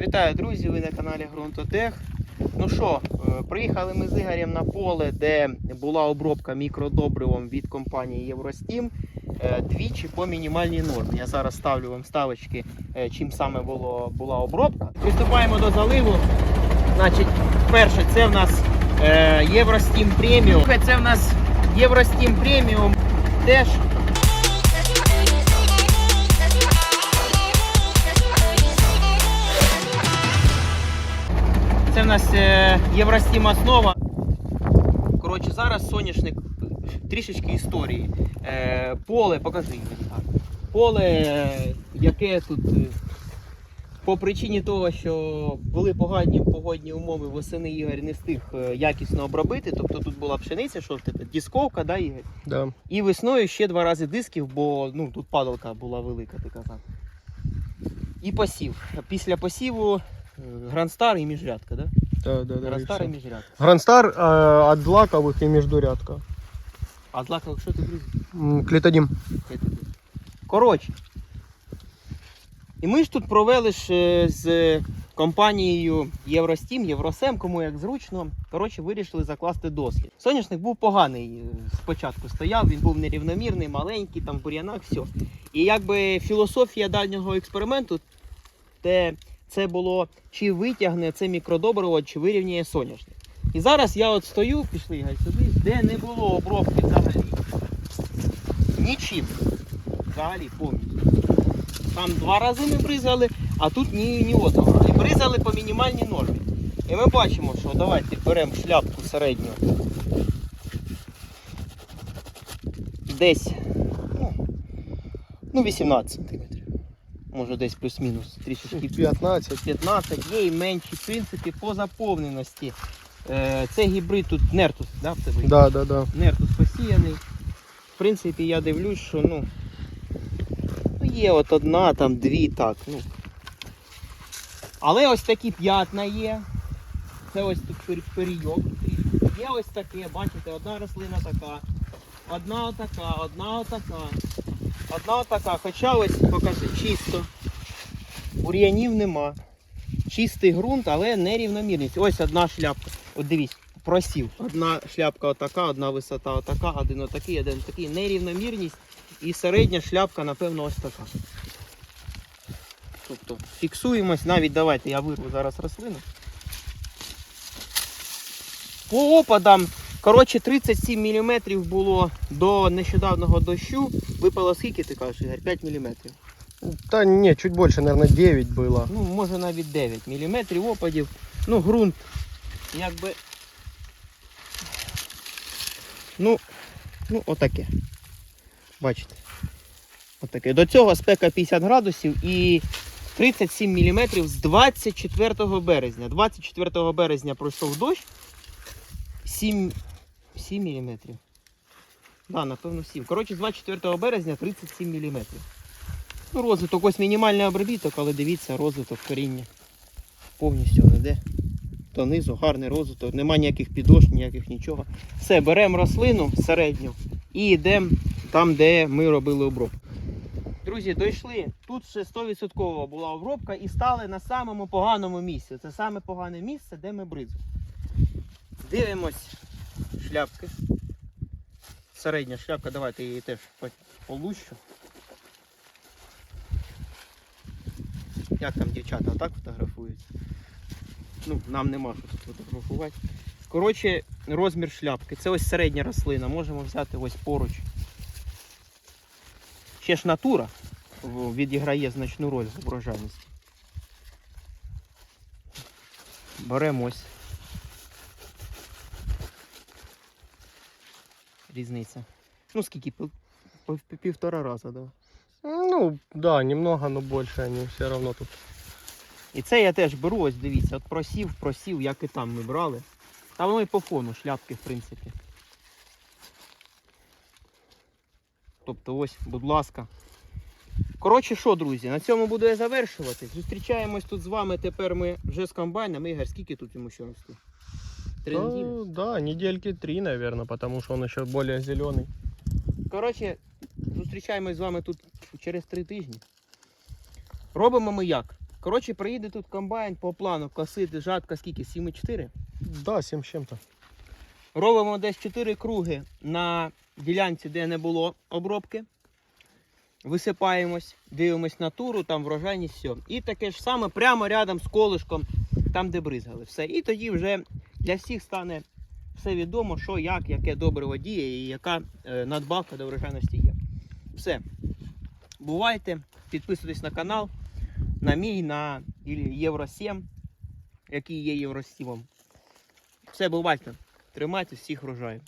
Вітаю, друзі! Ви на каналі Грунтотех. Ну що, е, приїхали ми з Ігорем на поле, де була обробка мікродобривом від компанії Євростім е, двічі по мінімальній нормі. Я зараз ставлю вам ставочки, е, чим саме було, була обробка. Приступаємо до заливу. Значить, перше, це в нас Євростім преміум. Це в нас Євростім преміум. Теж Це в нас е, Євростім основа. Коротше, зараз соняшник трішечки історії. Е, поле, покажи мені так. Поле, яке тут е, по причині того, що були погані погодні умови, восени Ігор не встиг якісно обробити. Тобто тут була пшениця, що в тебе? Дісковка, да, Ігор? Да. І весною ще два рази дисків, бо ну, тут падалка була велика, ти казав. І посів. Після посіву Грандстар і міжрядка, да? Да, да, да, и Грандстар і всё. міжрядка. Грандстар э, от злаковых и междурядка. А злака, що ти друзі? М, Клетодим. Коротше. І ми ж тут провели ж е, з компанією Євростім, Євросем, кому як зручно. Коротше, вирішили закласти дослід. Соняшник був поганий е, спочатку стояв, він був нерівномірний, маленький, там в бур'янах, все. І якби філософія дальнього експерименту, те, це було чи витягне це мікродобриво, чи вирівняє соняшник. І зараз я от стою, пішли Ігор, сюди, де не було обробки взагалі. Нічим. Взагалі повністю. Там два рази ми бризали, а тут ні, ні одного. І бризали по мінімальній нормі. І ми бачимо, що давайте беремо шляпку середню. Десь ну, ну 18 см. Може десь плюс-мінус трішечки 15. 15, є і менші, в принципі, по заповненості. Е, це гібрид тут Нертус, да, в тебе? Да, да, да. Нертус посіяний. В принципі, я дивлюсь, що ну, ну є от одна, там дві, так. Ну. Але ось такі п'ятна є. Це ось тут пер- перійок. Є ось таке, бачите, одна рослина така, одна отака, одна отака, одна отака. Хоча ось покажи, чисто. Бур'янів нема. Чистий ґрунт, але нерівномірність. Ось одна шляпка. От дивіться, просів. Одна шляпка отака, одна висота отака, один отакий, один такий. Нерівномірність. І середня шляпка, напевно, ось така. Тобто фіксуємось, навіть давайте я вирву зараз рослину. По опадам, коротше, 37 мм було до нещодавнього дощу. Випало скільки ти кажеш, Ігор? 5 мм. Да не, чуть больше, наверное, 9 было. Ну, може навіть 9 мм опадів. Ну, ґрунт, якби. Ну, ну, отаке. Бачите. Отаке. До цього спека 50 градусів і 37 мм з 24 березня. 24 березня пройшов дощ. 7, 7 мм. Да, напевно 7. Коротше, з 24 березня 37 мм. Ну, розвиток, ось мінімальний обробіток, але дивіться, розвиток коріння повністю не йде. Донизу гарний розвиток, нема ніяких підош, ніяких нічого. Все, беремо рослину середню і йдемо там, де ми робили обробку. Друзі, дійшли. Тут ще 100% була обробка і стали на самому поганому місці. Це саме погане місце, де ми бризли. Дивимось шляпки. Середня шляпка, давайте її теж полущу. Як там дівчата отак фотографуються? Ну, нам нема що тут фотографувати. Коротше, розмір шляпки. Це ось середня рослина. Можемо взяти ось поруч. Ще ж натура відіграє значну роль в врожайності. Беремо ось. Різниця. Ну скільки? Пів- пів- Півтора раза, да. Ну, да, немного, но больше они все равно тут. І це я теж беру, ось дивіться, от просів, просів, як і там ми брали. Та воно і по фону шляпки, в принципі. Тобто ось, будь ласка. Коротше, що, друзі, на цьому буду я завершувати. Зустрічаємось тут з вами. Тепер ми вже з комбайном. Ігор, скільки тут йому ще рости? Три Да, неділі. да, недельки три, наверное, потому что он еще более зеленый. Коротше, зустрічаємось з вами тут через три тижні. Робимо ми як? Коротше, приїде тут комбайн по плану косити жатка скільки? 7,4? Да, 7 с чем-то. Робимо десь 4 круги на ділянці, де не було обробки. Висипаємось, дивимось натуру, там врожайність, все. І таке ж саме прямо рядом з колишком, там, де бризгали. Все. І тоді вже для всіх стане все відомо, що, як, яке добриво діє і яка е, надбавка до врожайності є. Все. Бувайте, підписуйтесь на канал, на мій, на Євро 7, який є Євро 7. Все, бувайте. Тримайте всіх врожаю.